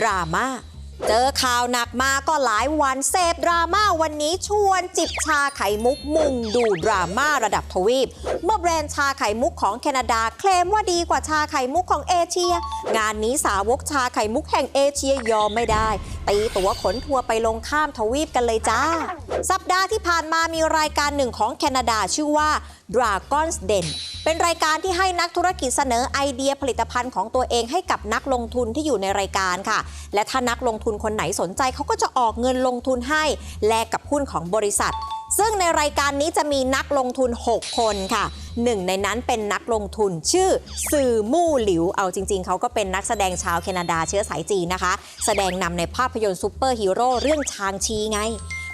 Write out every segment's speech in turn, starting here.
ดราม่า เจอข่าวหนักมาก็หลายวันเสพดราม่าวันนี้ชวนจิบชาไข่มุกมุงดูดราม่าระดับทวีป เมื่อแบรนด์ชาไข่มุกของแคนาดาเคลมว่าดีกว่าชาไข่มุกของเอเชีย งานนี้สาวกชาไข่มุกแห่งเอเชียยอมไม่ได้ ตีตัวขนทัวร์ไปลงข้ามทวีปกันเลยจ้า สัปดาห์ที่ผ่านมามีรายการหนึ่งของแคนาดาชื่อว่า Dragon's Den เป็นรายการที่ให้นักธุรกิจเสนอไอเดียผลิตภัณฑ์ของตัวเองให้กับนักลงทุนที่อยู่ในรายการค่ะ และถ้านักลงทุนคนไหนสนใจเขาก็จะออกเงินลงทุนให้ แลกกับหุ้นของบริษัท ซึ่งในรายการนี้จะมีนักลงทุน 6 คนค่ะหนึ่งในนั้นเป็นนักลงทุนชื่อซือมู่หลิว เอาจริง ๆ เขาก็เป็นนักแสดงชาวแคนาดาเชื้อสายจีนนะคะ แสดงนำในภาพยนตร์ซูเปอร์ฮีโร่เรื่องชางชีไง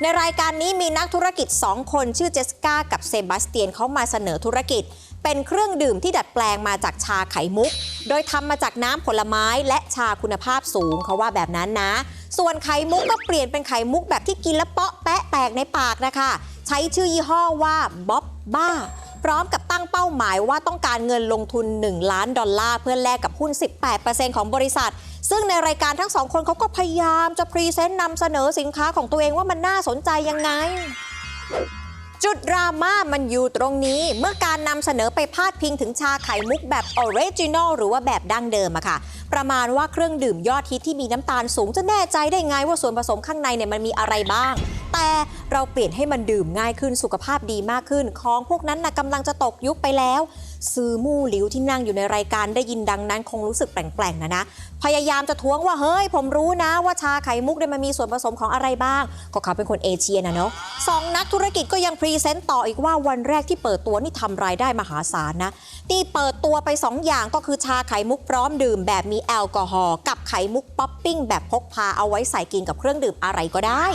ในรายการนี้มีนักธุรกิจ 2 คนชื่อเจสก้ากับเซบาสเตียนเขามาเสนอธุรกิจ เป็นเครื่องดื่มที่ดัดแปลงมาจากชาไข่มุก โดยทำมาจากน้ำผลไม้และชาคุณภาพสูงเขาว่าแบบนั้นนะ ส่วนไข่มุกก็เปลี่ยนเป็นไข่มุกแบบที่กินแล้วเปาะแปะแตกในปากนะคะ ใช้ชื่อยี่ห้อว่าบ๊อบบ้าพร้อมกับตั้งเป้าหมายว่าต้องการเงินลงทุน 1 ล้านดอลลาร์ เพื่อแลกกับหุ้น 18%ของบริษัท ซึ่งในรายการทั้งสองคนเขาก็พยายามจะพรีเซนต์นำเสนอสินค้าของตัวเองว่ามันน่าสนใจยังไง จุดดราม่ามันอยู่ตรงนี้ เมื่อการนำเสนอไปพาดพิงถึงชาไข่มุกแบบออริจินอลหรือว่าแบบดั้งเดิมอะค่ะ ประมาณว่าเครื่องดื่มยอดฮิตที่มีน้ำตาลสูงจะแน่ใจได้ไงว่าส่วนผสมข้างในเนี่ยมันมีอะไรบ้าง แต่เราเปลี่ยนให้มันดื่มง่ายขึ้นสุขภาพดีมากขึ้น ของพวกนั้นนะกำลังจะตกยุคไปแล้ว ซื้อมู่หลิวที่นั่งอยู่ในรายการได้ยินดังนั้น คงรู้สึกแปลงๆนะนะ พยายามจะท้วงว่าเฮ้ย ผมรู้นะว่าชาไข่มุกเนี่ยมันมีส่วนผสมของอะไรบ้าง ก็เขาเป็นคนเอเชียนะเนาะสองนักธุรกิจก็ยังพรีเซนต์ต่ออีกว่าวันแรกที่เปิดตัวนี่ทำรายได้มหาศาลนะที่เปิดตัวไป 2 อย่างก็คือชาไข่มุกพร้อมดื่ม แบบมีแอลกอฮอล์กับไข่มุกป๊อปปิ้งแบบพกพาเอาไว้ใส่กินกับเครื่องดื่มอะไรก็ได้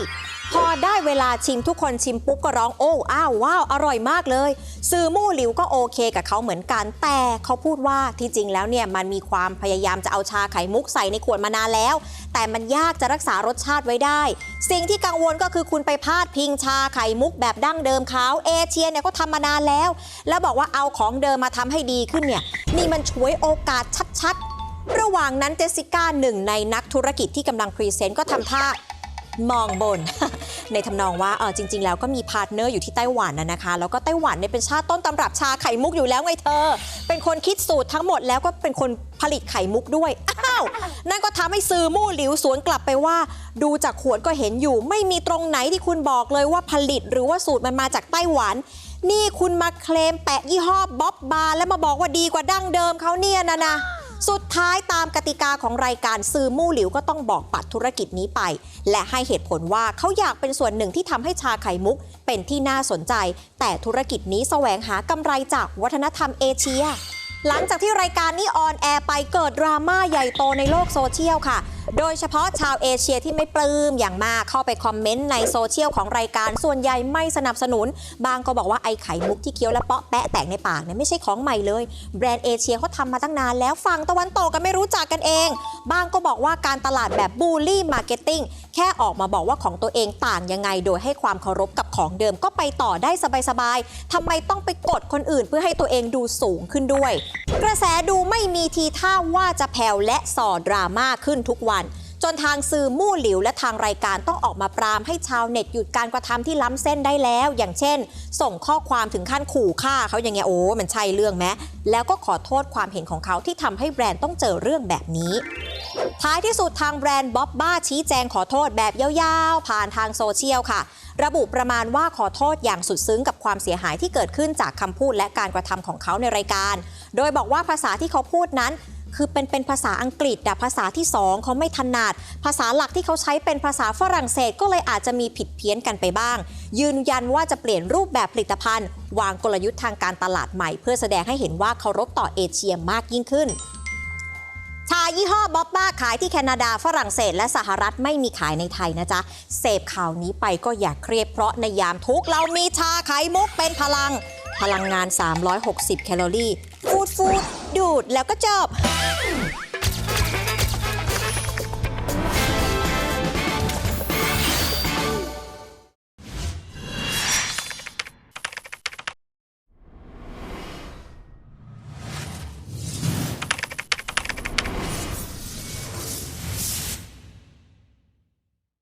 พอได้เวลาชิมทุกคนชิมปุ๊บก็ร้องโอ้อ้าวว้าวอร่อยมากเลย ซือมู่หลิวก็โอเคกับเขาเหมือนกัน แต่เขาพูดว่าที่จริงแล้วเนี่ยมันมีความพยายามจะเอาชาไข่มุกใส่ในขวดมานานแล้ว แต่มันยากจะรักษารสชาติไว้ได้ สิ่งที่กังวลก็คือคุณไปพาดพิงชาไข่มุกแบบดั้งเดิมเขาเอเชียเนี่ยก็ทำมานานแล้ว แล้วบอกว่าเอาของเดิมมาทำให้ดีขึ้นเนี่ยนี่มันช่วยโอกาสชัดๆ ระหว่างนั้นเจสสิก้าหนึ่งในนักธุรกิจที่กำลังพรีเซนต์ก็ทำท่ามองบน ในทำนองว่าเออจริง ๆ แล้วก็มีพาร์ทเนอร์อยู่ที่ไต้หวันนะนะคะ แล้วก็ไต้หวันเนี่ยเป็นชาติต้นตำรับชาไข่มุกอยู่แล้วไงเธอ เป็นคนคิดสูตรทั้งหมดแล้วก็เป็นคนผลิตไข่มุกด้วยอ้าวนั่นก็ทำให้ซื้อมู่หลิวสวนกลับไปว่า ดูจากขวดก็เห็นอยู่ ไม่มีตรงไหนที่คุณบอกเลยว่าผลิตหรือว่าสูตรมันมาจากไต้หวัน นี่คุณมาเคลมแปะยี่ห้อบ๊อบบาร์แล้วมาบอกว่าดีกว่าดั้งเดิมเขาเนี่ยนะนะ สุดท้ายตามกติกาของรายการซื้อมู่หลิวก็ต้องบอกปัดธุรกิจนี้ไป และให้เหตุผลว่าเขาอยากเป็นส่วนหนึ่งที่ทำให้ชาไข่มุก เป็นที่น่าสนใจ แต่ธุรกิจนี้แสวงหากำไรจากวัฒนธรรมเอเชีย หลังจากที่รายการนี้ออนแอร์ไปเกิดดราม่าใหญ่โตในโลกโซเชียลค่ะ โดยเฉพาะชาวเอเชียที่ไม่ปลื้มอย่างมากเข้าไปคอมเมนต์ในโซเชียลของรายการส่วนใหญ่ไม่สนับสนุน บางก็บอกว่าไอ้ไข่มุกที่เคี้ยวและเปาะแปะแตกในปากเนี่ยไม่ใช่ของใหม่เลย แบรนด์เอเชียเขาทำมาตั้งนานแล้วฝั่งตะวันตกกันไม่รู้จักกันเอง บางก็บอกว่าการตลาดแบบบูลลี่มาร์เก็ตติ้งแค่ออกมาบอกว่าของตัวเองต่างยังไง โดยให้ความเคารพกับของเดิมก็ไปต่อได้สบายๆทำไมต้องไปกดคนอื่นเพื่อให้ตัวเองดูสูงขึ้นด้วยกระแสดูไม่มีทีท่าว่าจะแผ่วและส่อดราม่าขึ้นทุกวัน จนทางสื่อมู่หลิวและทางรายการต้องออกมาปรามให้ชาวเน็ตหยุดการกระทำที่ล้ำเส้นได้แล้ว อย่างเช่น ส่งข้อความถึงขั้นขู่ฆ่าเขาอย่างเงี้ยโอ้มันใช่เรื่องไหมแล้วก็ขอโทษความเห็นของเขาที่ทำให้แบรนด์ต้องเจอเรื่องแบบนี้ ท้ายที่สุดทางแบรนด์บ๊อบบ้าชี้แจงขอโทษแบบยาวๆ ผ่านทางโซเชียลค่ะ ระบุประมาณว่าขอโทษอย่างสุดซึ้งกับความเสียหายที่เกิดขึ้นจากคำพูดและการกระทำของเขาในรายการ โดยบอกว่าภาษาที่เขาพูดนั้นคือเป็นเป็นภาษาอังกฤษแต่ภาษาที่สองเขาไม่ถนัด ภาษาหลักที่เขาใช้เป็นภาษาฝรั่งเศสก็เลยอาจจะมีผิดเพี้ยนกันไปบ้าง ยืนยันว่าจะเปลี่ยนรูปแบบผลิตภัณฑ์ วางกลยุทธ์ทางการตลาดใหม่ เพื่อแสดงให้เห็นว่าเคารพต่อเอเชียมากยิ่งขึ้น ชายี่ห้อบ๊อบบ้าขายที่แคนาดาฝรั่งเศส และสหรัฐไม่มีขายในไทยนะจ๊ะ เสพข่าวนี้ไปก็อย่าเครียดเพราะในยามทุกเรามีชาไข่มุกเป็นพลัง พลังงาน 360 แคลอรี่ ฟูดฟูดดูดแล้วก็จบ